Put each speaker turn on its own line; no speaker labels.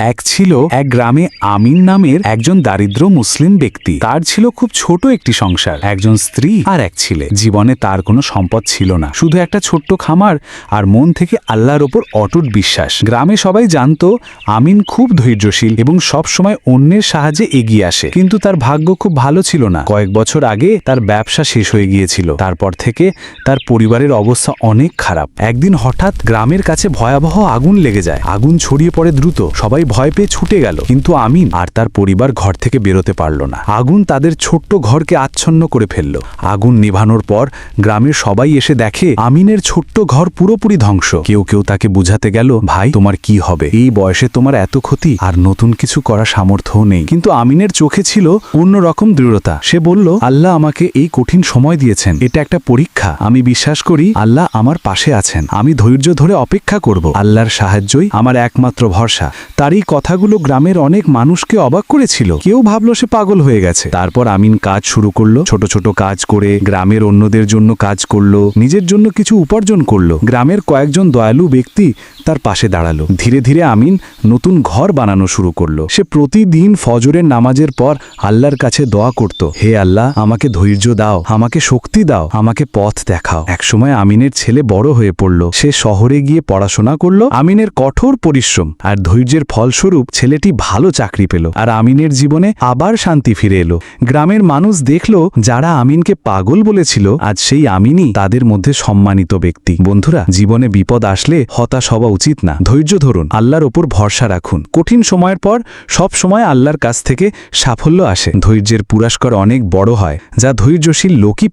এক ছিল এক গ্রামে আমিন নামের একজন দারিদ্র মুসলিম ব্যক্তি। তার ছিল খুব ছোট একটি সংসার। একজন স্ত্রী আর এক ছেলে। জীবনে তার কোনো সম্পদ ছিল না। শুধু একটা ছোট্ট খামার আর মন থেকে আল্লাহর ওপর অটুট বিশ্বাস। গ্রামে সবাই জানত, আমিন খুব ধৈর্যশীল এবং সব সময় অন্যের সাহায্যে এগিয়ে আসে। কিন্তু তার ভাগ্য খুব ভালো ছিল না। কয়েক বছর আগে তার ব্যবসা শেষ হয়ে গিয়েছিল। তারপর থেকে তার পরিবারের অবস্থা অনেক খারাপ। একদিন হঠাৎ গ্রামের কাছে ভয়াবহ আগুন লেগে যায়। আগুন ছড়িয়ে পড়ে দ্রুত। সবাই ভয় পেয়ে ছুটে গেল। কিন্তু আমিন আর তার পরিবার ঘর থেকে বেরোতে পারল না। আগুন তাদের ছোট্ট ঘরকে আচ্ছন্ন করে ফেলল। আগুন নিভানোর পর গ্রামের সবাই এসে দেখে, আমিনের ছোট্ট ঘর পুরোপুরি ধ্বংস। কেউ কেউ তাকে বুঝাতে গেল, ভাই, তোমার কি হবে? এই বয়সে তোমার এত ক্ষতি, আর নতুন কিছু করার সামর্থ্যও নেই। কিন্তু আমিনের চোখে ছিল অন্যরকম দৃঢ়তা। সে বলল, আল্লাহ আমাকে এই কঠিন সময় দিয়েছেন। এটা একটা পরীক্ষা। আমি বিশ্বাস করি, আল্লাহ আমার পাশে আছেন। আমি ধৈর্য ধরে অপেক্ষা করব। আল্লাহর সাহায্যই আমার একমাত্র ভরসা। তার এই কথাগুলো গ্রামের অনেক মানুষকে অবাক করেছিল। কেউ ভাবলো সে পাগল হয়ে গেছে। তারপর আমিন কাজ শুরু করল, ছোট ছোট কাজ করে গ্রামের অন্যদের জন্য কাজ করল, নিজের জন্য কিছু উপার্জন করল। গ্রামের কয়েকজন দয়ালু ব্যক্তি তার পাশে দাঁড়াল। ধীরে ধীরে আমিন নতুন ঘর বানানো শুরু করল। সে প্রতিদিন ফজরের নামাজের পর আল্লাহর কাছে দোয়া করত, হে আল্লাহ, আমাকে ধৈর্য দাও, আমাকে শক্তি দাও, আমাকে পথ দেখাও। একসময় আমিনের ছেলে বড় হয়ে পড়ল। সে শহরে গিয়ে পড়াশোনা করল। আমিনের কঠোর পরিশ্রম আর ধৈর্যের ফলস্বরূপ ছেলেটি ভালো চাকরি পেল আর আমিনের জীবনে আবার শান্তি ফিরে এলো। গ্রামের মানুষ দেখল যারা আমিনকে পাগল বলেছিল, আজ সেই আমিনই তাদের মধ্যে সম্মানিত ব্যক্তি। বন্ধুরা, জীবনে বিপদ আসলে হতাশ হওয়া উচিত না। ধৈর্য ধরুন, আল্লাহর ওপর ভরসা রাখুন। কঠিন সময়ের পর সব সময় আল্লাহর কাছ থেকে সাফল্য আসে। ধৈর্যের পুরস্কার অনেক বড় হয়, যা ধৈর্যশীল লোকই